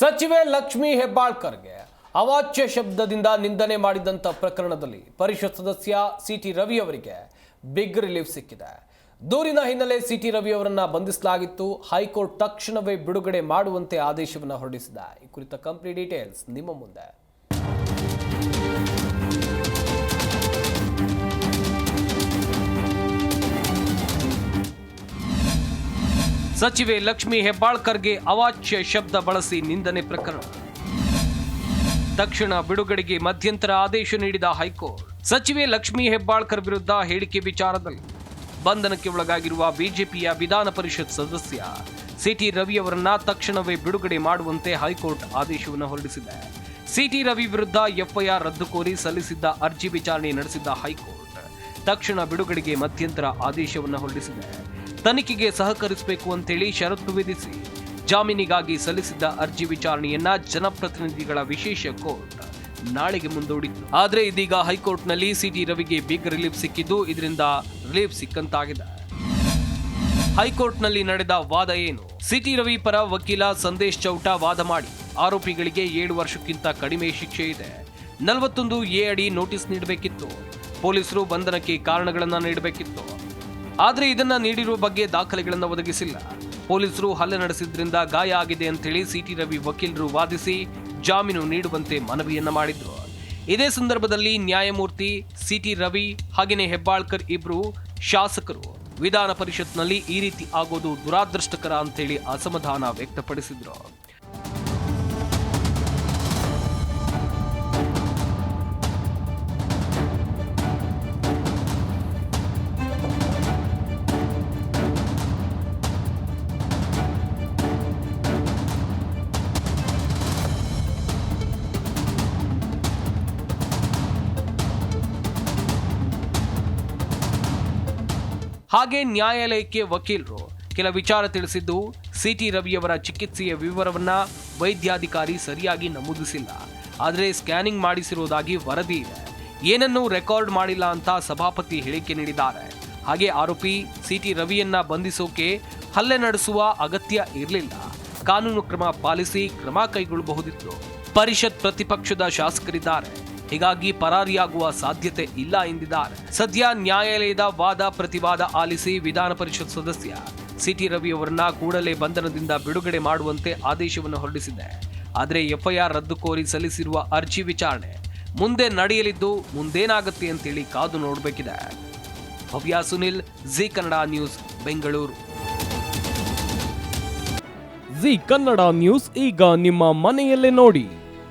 ಸಚಿವೆ ಲಕ್ಷ್ಮಿ ಹೆಬ್ಬಾಳ್ಕರ್ಗೆ ಅವಾಚ್ಯ ಶಬ್ದದಿಂದ ನಿಂದನೆ ಮಾಡಿದಂಥ ಪ್ರಕರಣದಲ್ಲಿ ಪರಿಷತ್ ಸದಸ್ಯ ಸಿಟಿ ರವಿ ಅವರಿಗೆ ಬಿಗ್ ರಿಲೀಫ್ ಸಿಕ್ಕಿದೆ. ದೂರಿನ ಹಿನ್ನೆಲೆ ಸಿಟಿ ರವಿ ಅವರನ್ನು ಬಂಧಿಸಲಾಗಿತ್ತು. ಹೈಕೋರ್ಟ್ ತಕ್ಷಣವೇ ಬಿಡುಗಡೆ ಮಾಡುವಂತೆ ಆದೇಶವನ್ನು ಹೊರಡಿಸಿದೆ. ಈ ಕುರಿತ ಕಂಪ್ಲೀಟ್ ಡೀಟೇಲ್ಸ್ ನಿಮ್ಮ ಮುಂದೆ. ಸಚಿವೆ ಲಕ್ಷ್ಮಿ ಹೆಬ್ಬಾಳ್ಕರ್ಗೆ ಅವಾಚ್ಯ ಶಬ್ದ ಬಳಸಿ ನಿಂದನೆ ಪ್ರಕರಣ. ತಕ್ಷಣ ಬಿಡುಗಡೆಗೆ ಮಧ್ಯಂತರ ಆದೇಶ ನೀಡಿದ ಹೈಕೋರ್ಟ್. ಸಚಿವೆ ಲಕ್ಷ್ಮಿ ಹೆಬ್ಬಾಳ್ಕರ್ ವಿರುದ್ಧ ಹೇಳಿಕೆ ವಿಚಾರದಲ್ಲಿ ಬಂಧನಕ್ಕೆ ಒಳಗಾಗಿರುವ ಬಿಜೆಪಿಯ ವಿಧಾನ ಪರಿಷತ್ ಸದಸ್ಯ ಸಿಟಿ ರವಿ ಅವರನ್ನ ತಕ್ಷಣವೇ ಬಿಡುಗಡೆ ಮಾಡುವಂತೆ ಹೈಕೋರ್ಟ್ ಆದೇಶವನ್ನು ಹೊರಡಿಸಿದೆ. ಸಿಟಿ ರವಿ ವಿರುದ್ಧ ಎಫ್ಐಆರ್ ರದ್ದು ಕೋರಿ ಸಲ್ಲಿಸಿದ್ದ ಅರ್ಜಿ ವಿಚಾರಣೆ ನಡೆಸಿದ್ದ ಹೈಕೋರ್ಟ್ ತಕ್ಷಣ ಬಿಡುಗಡೆಗೆ ಮಧ್ಯಂತರ ಆದೇಶವನ್ನು ಹೊರಡಿಸಿದೆ. ತನಿಖೆಗೆ ಸಹಕರಿಸಬೇಕು ಅಂತೇಳಿ ಷರತ್ತು ವಿಧಿಸಿ ಜಾಮೀನಿಗಾಗಿ ಸಲ್ಲಿಸಿದ್ದ ಅರ್ಜಿ ವಿಚಾರಣೆಯನ್ನ ಜನಪ್ರತಿನಿಧಿಗಳ ವಿಶೇಷ ಕೋರ್ಟ್ ನಾಳೆಗೆ ಮುಂದೂಡಿತು ಆದರೆ ಇದೀಗ ಹೈಕೋರ್ಟ್ನಲ್ಲಿ ಸಿಟಿ ರವಿಗೆ ಬಿಗ್ ರಿಲೀಫ್ ಸಿಕ್ಕಿದ್ದು ಇದರಿಂದ ರಿಲೀಫ್ ಸಿಕ್ಕಂತಾಗಿದೆ. ಹೈಕೋರ್ಟ್ನಲ್ಲಿ ನಡೆದ ವಾದ ಏನು? ಸಿಟಿ ರವಿ ಪರ ವಕೀಲ ಸಂದೇಶ್ ಚೌಟ ವಾದ ಮಾಡಿ. ಆರೋಪಿಗಳಿಗೆ ಏಳು ವರ್ಷಕ್ಕಿಂತ ಕಡಿಮೆ ಶಿಕ್ಷೆ ಇದೆ. ನಲವತ್ತೊಂದು ಎ ಅಡಿ ನೋಟಿಸ್ ನೀಡಬೇಕಿತ್ತು. ಪೊಲೀಸರು ಬಂಧನಕ್ಕೆ ಕಾರಣಗಳನ್ನು ನೀಡಬೇಕಿತ್ತು. ಆದ್ರೆ ಇದನ್ನು ನೀಡಿರುವ ಬಗ್ಗೆ ದಾಖಲೆಗಳನ್ನು ಒದಗಿಸಿಲ್ಲ. ಪೊಲೀಸರು ಹಲ್ಲೆ ನಡೆಸಿದ್ರಿಂದ ಗಾಯ ಆಗಿದೆ ಅಂತೇಳಿ ಸಿಟಿ ರವಿ ವಕೀಲರು ವಾದಿಸಿ ಜಾಮೀನು ನೀಡುವಂತೆ ಮನವಿಯನ್ನ ಮಾಡಿದ್ರು. ಇದೇ ಸಂದರ್ಭದಲ್ಲಿ ನ್ಯಾಯಮೂರ್ತಿ ಸಿಟಿ ರವಿ ಹಾಗೆಯೇ ಹೆಬ್ಬಾಳ್ಕರ್ ಇಬ್ರು ಶಾಸಕರು ವಿಧಾನ ಪರಿಷತ್ನಲ್ಲಿ ಈ ರೀತಿ ಆಗೋದು ದುರಾದೃಷ್ಟಕರ ಅಂತೇಳಿ ಅಸಮಾಧಾನ ವ್ಯಕ್ತಪಡಿಸಿದ್ರು. ಹಾಗೆ ನ್ಯಾಯಾಲಯಕ್ಕೆ ವಕೀಲರು ಕೆಲ ವಿಚಾರ ತಿಳಿಸಿದ್ದು, ಸಿಟಿ ರವಿಯವರ ಚಿಕಿತ್ಸೆಯ ವಿವರವನ್ನ ವೈದ್ಯಾಧಿಕಾರಿ ಸರಿಯಾಗಿ ನಮೂದಿಸಿಲ್ಲ. ಆದರೆ ಸ್ಕ್ಯಾನಿಂಗ್ ಮಾಡಿಸಿರುವುದಾಗಿ ವರದಿ ಇದೆ. ಏನನ್ನೂ ರೆಕಾರ್ಡ್ ಮಾಡಿಲ್ಲ ಅಂತ ಸಭಾಪತಿ ಹೇಳಿಕೆ ನೀಡಿದ್ದಾರೆ. ಹಾಗೆ ಆರೋಪಿ ಸಿಟಿ ರವಿಯನ್ನ ಬಂಧಿಸೋಕೆ ಹಲ್ಲೆ ನಡೆಸುವ ಅಗತ್ಯ ಇರಲಿಲ್ಲ. ಕಾನೂನು ಕ್ರಮ ಪಾಲಿಸಿ ಕ್ರಮ ಕೈಗೊಳ್ಳಬಹುದಿತ್ತು. ಪರಿಷತ್ ಪ್ರತಿಪಕ್ಷದ ಶಾಸಕರಿದ್ದಾರೆ. ಹೀಗಾಗಿ ಪರಾರಿಯಾಗುವ ಸಾಧ್ಯತೆ ಇಲ್ಲ ಎಂದಿದ್ದಾರೆ. ಸದ್ಯ ನ್ಯಾಯಾಲಯದ ವಾದ ಪ್ರತಿವಾದ ಆಲಿಸಿ ವಿಧಾನ ಪರಿಷತ್ ಸದಸ್ಯ ಸಿಟಿ ರವಿ ಅವರನ್ನ ಕೂಡಲೇ ಬಂಧನದಿಂದ ಬಿಡುಗಡೆ ಮಾಡುವಂತೆ ಆದೇಶವನ್ನು ಹೊರಡಿಸಿದೆ. ಆದರೆ ಎಫ್ಐಆರ್ ರದ್ದು ಕೋರಿ ಸಲ್ಲಿಸಿರುವ ಅರ್ಜಿ ವಿಚಾರಣೆ ಮುಂದೆ ನಡೆಯಲಿದ್ದು ಮುಂದೇನಾಗುತ್ತೆ ಅಂತೇಳಿ ಕಾದು ನೋಡಬೇಕಿದೆ. Bhavya Sunil, G Kannada news, Bengaluru. G Kannada news ಈಗ ನಿಮ್ಮ ಮನೆಯಲ್ಲೇ ನೋಡಿ.